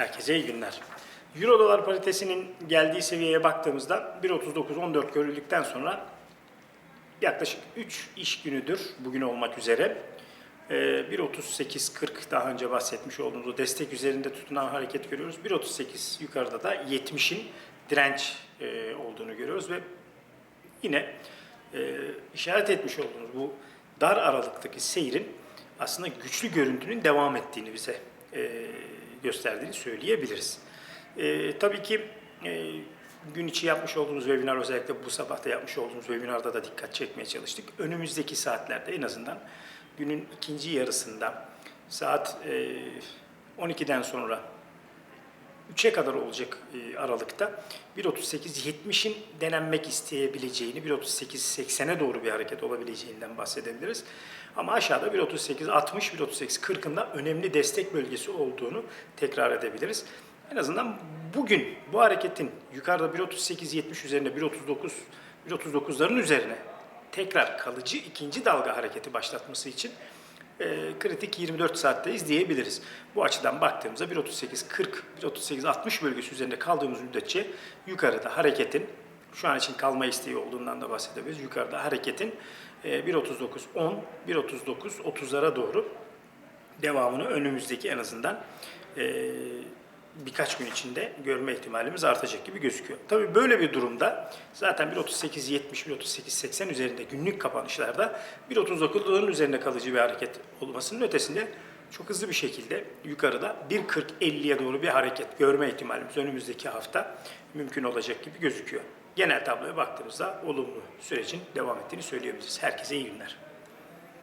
Herkese iyi günler. Euro dolar paritesinin geldiği seviyeye baktığımızda 1.39-14 görüldükten sonra yaklaşık 3 iş günüdür bugün olmak üzere e, 1.38-40 daha önce bahsetmiş olduğumuz o destek üzerinde tutunan hareket görüyoruz. 1.38 yukarıda da 70'in direnç e, olduğunu görüyoruz ve yine e, işaret etmiş olduğumuz bu dar aralıktaki seyrin aslında güçlü görüntünün devam ettiğini bize e, gösterdiğini söyleyebiliriz. E, tabii ki e, gün içi yapmış olduğumuz webinar özellikle bu sabah da yapmış olduğumuz webinarda da dikkat çekmeye çalıştık. Önümüzdeki saatlerde en azından günün ikinci yarısında saat e, 12'den sonra 3'e kadar olacak e, aralıkta 1.38-70'in denenmek isteyebileceğini, 1.38-80'e doğru bir hareket olabileceğinden bahsedebiliriz. Ama aşağıda 1.38-60, 1.38-40'ın da önemli destek bölgesi olduğunu tekrar edebiliriz. En azından bugün bu hareketin yukarıda 1.38-70 üzerinde 1.39 1.39'ların üzerine tekrar kalıcı ikinci dalga hareketi başlatması için e, kritik 24 saatte izleyebiliriz. Bu açıdan baktığımızda 1.38-40, 1.38-60 bölgesi üzerinde kaldığımız müddetçe yukarıda hareketin, şu an için kalma isteği olduğundan da bahsedebiliriz. Yukarıda hareketin e, 1.39-10, 1.39-30'lara doğru devamını önümüzdeki en azından e, birkaç gün içinde görme ihtimalimiz artacak gibi gözüküyor. Tabii böyle bir durumda zaten 1.38-70, 1.38-80 üzerinde günlük kapanışlarda 1.39'ların üzerinde kalıcı bir hareket olmasının ötesinde çok hızlı bir şekilde yukarıda 1.40-50'ye doğru bir hareket görme ihtimalimiz önümüzdeki hafta mümkün olacak gibi gözüküyor. Genel tabloya baktığımızda olumlu sürecin devam ettiğini söyleyebiliriz. Herkese iyi günler.